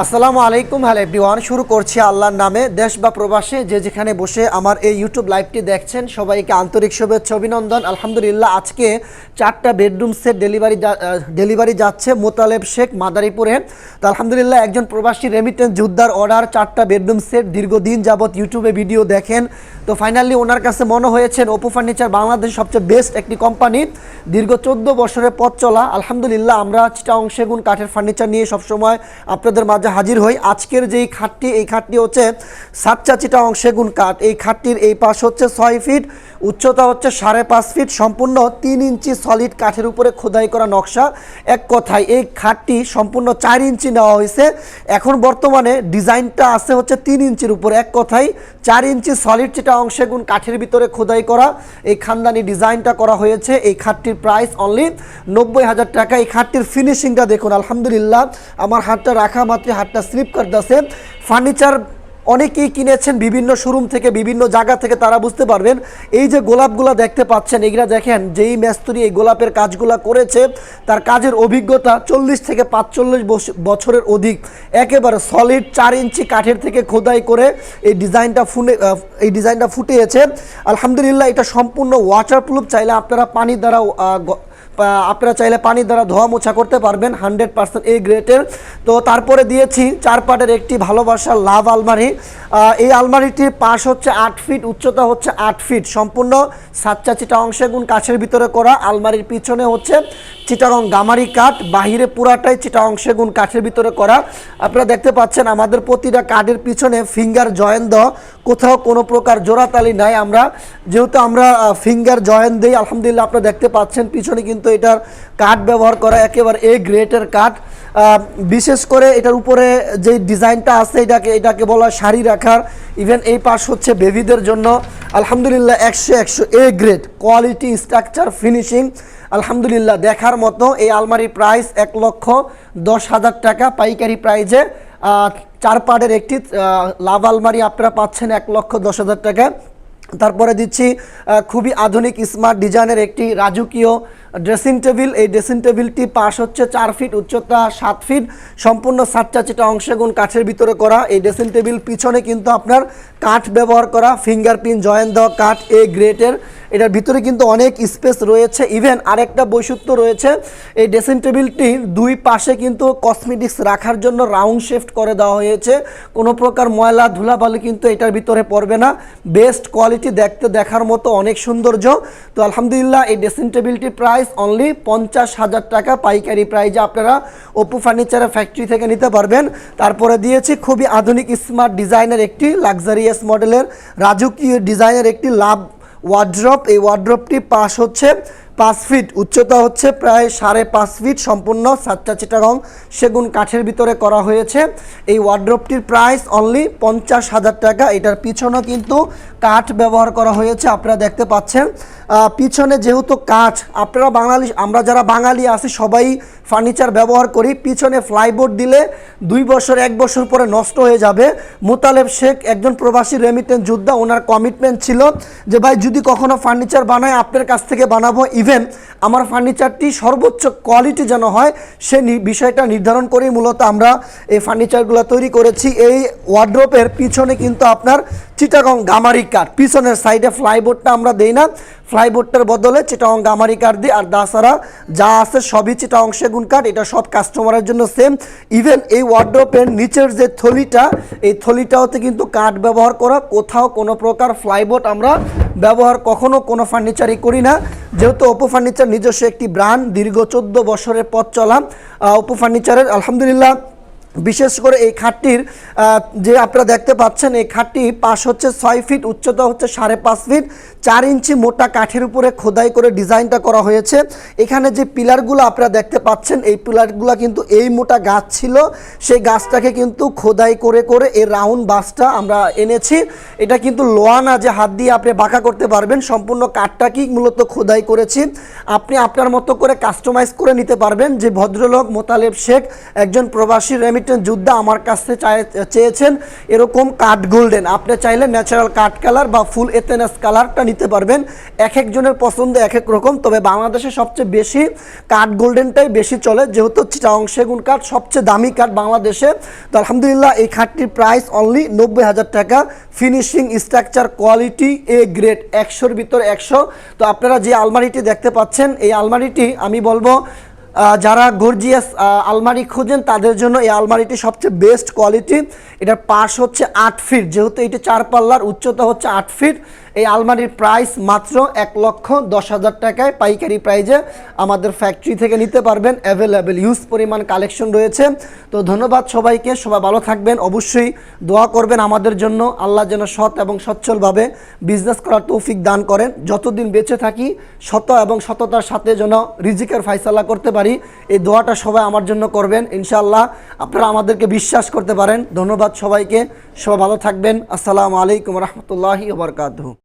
আসসালামু আলাইকুম, hello everyone. শুরু করছি আল্লাহর নামে। দেশ বা প্রবাসে যে যেখানে বসে আমার এই ইউটিউব লাইভটি দেখছেন, সবাইকে আন্তরিক শুভেচ্ছা, অভিনন্দন। আলহামদুলিল্লাহ, আজকে চারটা বেডরুম সেট ডেলিভারি ডেলিভারি যাচ্ছে মোতালেব শেখ মাদারীপুরে। তো আলহামদুলিল্লাহ, একজন প্রবাসী রেমিটেন্স যোদ্ধার অর্ডার চারটা বেডরুম সেট দীর্ঘদিন যাবৎ ইউটিউবে ভিডিও দেখেন। তো ফাইনালি ওনার কাছে মনে হয়েছেন ওপো ফার্নিচার বাংলাদেশের সবচেয়ে বেস্ট একটি কোম্পানি দীর্ঘ চোদ্দ বছরের পথ চলা। আলহামদুলিল্লাহ, আমরা চিটাং সেগুন কাঠের ফার্নিচার নিয়ে সবসময় আপনাদের মাঝে হাজির হই। আজকের যেই খাটটি, এই খাটটি হচ্ছে সাতচা চিটাং সেগুন কাঠ। এই খাটটির এই পাশ হচ্ছে ছয় ফিট, উচ্চতা হচ্ছে সাড়ে পাঁচ ফিট, সম্পূর্ণ তিন ইঞ্চি সলিড কাঠের উপরে খোদাই করা নকশা। এক কথায়, এই খাটটি সম্পূর্ণ চার ইঞ্চি নেওয়া হয়েছে। এখন বর্তমানে ডিজাইনটা আছে হচ্ছে তিন ইঞ্চির উপরে। এক কথায়, চার ইঞ্চি সলিড চিটা অংশে গুণ কাঠের ভিতরে খোদাই করা, এই খানদানি ডিজাইনটা করা হয়েছে। এই খাটটির প্রাইস অনলি নব্বই হাজার টাকা। এই খাটটির ফিনিশিংটা দেখুন, আলহামদুলিল্লাহ। আমার হাতটা রাখা মাত্র হাতটা স্লিপ করতেছে ফার্নিচার অনেকেই কিনেছেন বিভিন্ন শোরুম থেকে, বিভিন্ন জায়গা থেকে, তারা বুঝতে পারবেন। এই যে গোলাপগুলো দেখতে পাচ্ছেন, এগুলা দেখেন, যেই মেস্তরি এই গোলাপের কাজগুলো করেছে, তার কাজের অভিজ্ঞতা চল্লিশ থেকে পাঁচচল্লিশ বছরের অধিক। একেবারে সলিড চার ইঞ্চি কাঠের থেকে খোদাই করে এই ডিজাইনটা ফুটে এই ডিজাইনটা ফুটিয়েছে। আলহামদুলিল্লাহ, এটা সম্পূর্ণ ওয়াটারপ্রুফ চাইলে আপনারা পানি দ্বারা আপনারা চাইলে পানি দ্বারা ধোয়া মোছা করতে পারবেন হান্ড্রেড পার্সেন্ট এই গ্রেটের তো তারপরে দিয়েছি চার পাটের একটি ভালোবাসার লাভ আলমারি। এই আলমারিটির পাশ হচ্ছে আট ফিট, উচ্চতা হচ্ছে আট ফিট। সম্পূর্ণ সাতচা চিটা অংশে গুণ কাছের ভিতরে করা আলমারির পিছনে হচ্ছে চিটাগং গামারি কাঠ। বাহিরে পুরাটাই চিটা অংশে গুণ কাঠের ভিতরে করা। আপনারা দেখতে পাচ্ছেন আমাদের প্রতিটা কাঠের পিছনে ফিঙ্গার জয়েন দেওয়া। কোথাও কোনো প্রকার জোড়াতালি নাই আমরা। যেহেতু আমরা ফিঙ্গার জয়েন দিই, আলহামদুলিল্লাহ আপনারা দেখতে পাচ্ছেন, পিছনে কিন্তু এটার কাঠ ব্যবহার করা একেবারে এ গ্রেটের কাঠ। বিশেষ করে এটার উপরে যে ডিজাইনটা আছে, এটাকে এটাকে বলা শাড়ি রাখার। ইভেন এই পাশ হচ্ছে বেবিদের জন্য। আলহামদুলিল্লাহ একশো একশো A grade quality structure finishing আলহামদুলিল্লাহ দেখার মতো এই আলমারির প্রাইস এক লক্ষ দশ হাজার টাকা, পাইকারি প্রাইজে চার পার্টের একটি লাভ আলমারি আপনারা পাচ্ছেন এক লক্ষ দশ হাজার টাকা। তারপরে দিচ্ছি খুবই আধুনিক স্মার্ট ডিজাইনের একটি রাজকীয় ড্রেসিং টেবিল, এই ড্রেসিং টেবিলটি পাশ হচ্ছে চার ফিট, উচ্চতা সাত ফিট, সম্পূর্ণ সাতটা চিটা অংশে গুণ কাঠের ভিতরে করা। এই ড্রেসিং টেবিল পিছনে কিন্তু আপনার কাঠ ব্যবহার করা, ফিঙ্গারপ্রিন্ট, জয়েন দেওয়া, কাঠ এ গ্রেটের। এটার ভিতরে কিন্তু অনেক স্পেস রয়েছে। ইভেন আরেকটা বৈশিষ্ট্য রয়েছে, এই ড্রেসিং টেবিলটি দুই পাশে কিন্তু কসমেটিক্স রাখার জন্য রাউন্ড শেফট করে দেওয়া হয়েছে। কোনো প্রকার ময়লা, ধুলাবালি কিন্তু এটার ভিতরে পড়বে না। বেস্ট কোয়ালিটি দেখতে দেখার মতো অনেক সৌন্দর্য। তো আলহামদুলিল্লাহ, এই ড্রেসিং টেবিলটির প্রাইস অনলি পঞ্চাশ হাজার টাকা পাইকারি প্রাইজে আপনারা ওপো ফার্নিচারের ফ্যাক্টরি থেকে নিতে পারবেন। তারপরে দিয়েছি খুবই আধুনিক স্মার্ট ডিজাইনের একটি লাক্সারিয়াস মডেলের রাজকীয় ডিজাইনের একটি লাভ ওয়ার্ড্রপ এই ওয়ার্ড্রপটি পাশ হচ্ছে পাঁচ ফিট উচ্চতা হচ্ছে প্রায় সাড়ে পাঁচ ফিট সম্পূর্ণ সাতটা চিটাগং সেগুন কাঠের ভিতরে করা হয়েছে। এই ওয়ার্ড্রপটির প্রাইস অনলি পঞ্চাশ হাজার টাকা। এটার পিছনেও কিন্তু কাঠ ব্যবহার করা হয়েছে, আপনারা দেখতে পাচ্ছেন। পিছনে যেহেতু কাঠ আপনারা বাঙালি আমরা যারা বাঙালি আছি সবাই ফার্নিচার ব্যবহার করি, পিছনে ফ্লাইবোর্ড দিলে দুই বছর, এক বছর পরে নষ্ট হয়ে যাবে। মোতালেব শেখ একজন প্রবাসী রেমিটেন্স যোদ্ধা, ওনার কমিটমেন্ট ছিল যে, ভাই, যদি কখনো ফার্নিচার বানায় আপনার কাছ থেকে বানাবো। ইভেন আমার ফার্নিচারটি সর্বোচ্চ কোয়ালিটি যেন হয়, সে বিষয়টা নির্ধারণ করেই মূলত আমরা এই ফার্নিচারগুলো তৈরি করেছি। এই ওয়ার্ড্রোপের পিছনে কিন্তু আপনার চিটাগং গামারি কাঠ। পিছনের সাইডে ফ্লাইবোর্ডটা আমরা দেই না। ফ্লাইবোর্ডটার বদলে চিটাগং গামারি কাঠ দিই। আর তাছাড়া যা আছে সবই চিটাগং সেগুন কাঠ এটা সব কাস্টমারের জন্য সেম ইভেন এই ওয়ার্ড্রপের নিচের যে থলিটা, এই থলিটাওতে কিন্তু কাঠ ব্যবহার করা, কোথাও কোনো প্রকার ফ্লাইবোর্ড আমরা ব্যবহার কখনো কোনো ফার্নিচারই করি না। যেহেতু ওপো ফার্নিচার নিজস্ব একটি ব্র্যান্ড দীর্ঘ চোদ্দ বছরের পথ চলা ওপো ফার্নিচারের আলহামদুলিল্লাহ বিশেষ করে এই খাটটির যে আপনারা দেখতে পাচ্ছেন, এই খাটটি পাশ হচ্ছে ছয় ফিট, উচ্চতা হচ্ছে সাড়ে পাঁচ ফিট, চার ইঞ্চি মোটা কাঠের উপরে খোদাই করে ডিজাইনটা করা হয়েছে। এখানে যে পিলারগুলো আপনারা দেখতে পাচ্ছেন, এই পিলারগুলো কিন্তু এই মোটা গাছ ছিল। সেই গাছটাকে কিন্তু খোদাই করে করে এই রাউন্ড বাসটা আমরা এনেছি। এটা কিন্তু লোয়া না যে হাত দিয়ে আপনি বাঁকা করতে পারবেন, সম্পূর্ণ কাঠটাকেই মূলত খোদাই করেছি। আপনি আপনার মতো করে কাস্টমাইজ করে নিতে পারবেন যে ভদ্রলোক মোতালেব শেখ, একজন প্রবাসী রেমিট ব্রিটেন যোদ্ধা আমার কাছে চায়- চেয়েছেন এরকম কাঠ গোল্ডেন। আপনি চাইলে ন্যাচারাল কাঠ কালার বা ফুল এতেনাস কালারটা নিতে পারবেন। এক একজনের পছন্দ এক এক রকম। তবে বাংলাদেশে সবচেয়ে বেশি কাঠ গোল্ডেনটাই বেশি চলে। যেহেতু চিটাং সেগুন কাঠ সবচেয়ে দামি কাঠ বাংলাদেশে। তো আলহামদুলিল্লাহ এই খাটটির প্রাইস অনলি নব্বই হাজার টাকা। Finishing structure quality A grade একশোর ভিতর একশো। তো আপনারা যে আলমারিটি দেখতে পাচ্ছেন, এই আলমারিটি আমি বলব যারা গর্জিয়াস আলমারি খুঁজেন, তাদের জন্য এই আলমারিটি সবচেয়ে বেস্ট কোয়ালিটি এটার পাশ হচ্ছে আট ফিট যেহেতু এটি চার পাল্লার, উচ্চতা হচ্ছে আট ফিট এই আলমারির প্রাইস মাত্র এক লক্ষ দশ হাজার টাকায় পাইকারি প্রাইজে আমাদের ফ্যাক্টরি থেকে নিতে পারবেন অ্যাভেলেবেল ইউজ পরিমাণ কালেকশন রয়েছে। তো ধন্যবাদ সবাইকে, সবাই ভালো থাকবেন। অবশ্যই দোয়া করবেন আমাদের জন্য। আল্লাহ যেন সৎ এবং সচ্ছলভাবে বিজনেস করার তৌফিক দান করেন। যতদিন বেঁচে থাকি সত এবং সততার সাথে যেন রিজিকের ফাইসালা করতে পারি, এই দোয়াটা সবাই আমার জন্য করবেন। ইনশাআল্লাহ আপনারা আমাদেরকে বিশ্বাস করতে পারেন। ধন্যবাদ সবাইকে। সবাই ভালো থাকবেন। আসসালামু আলাইকুম রহমতুল্লাহি ওবরকাতহ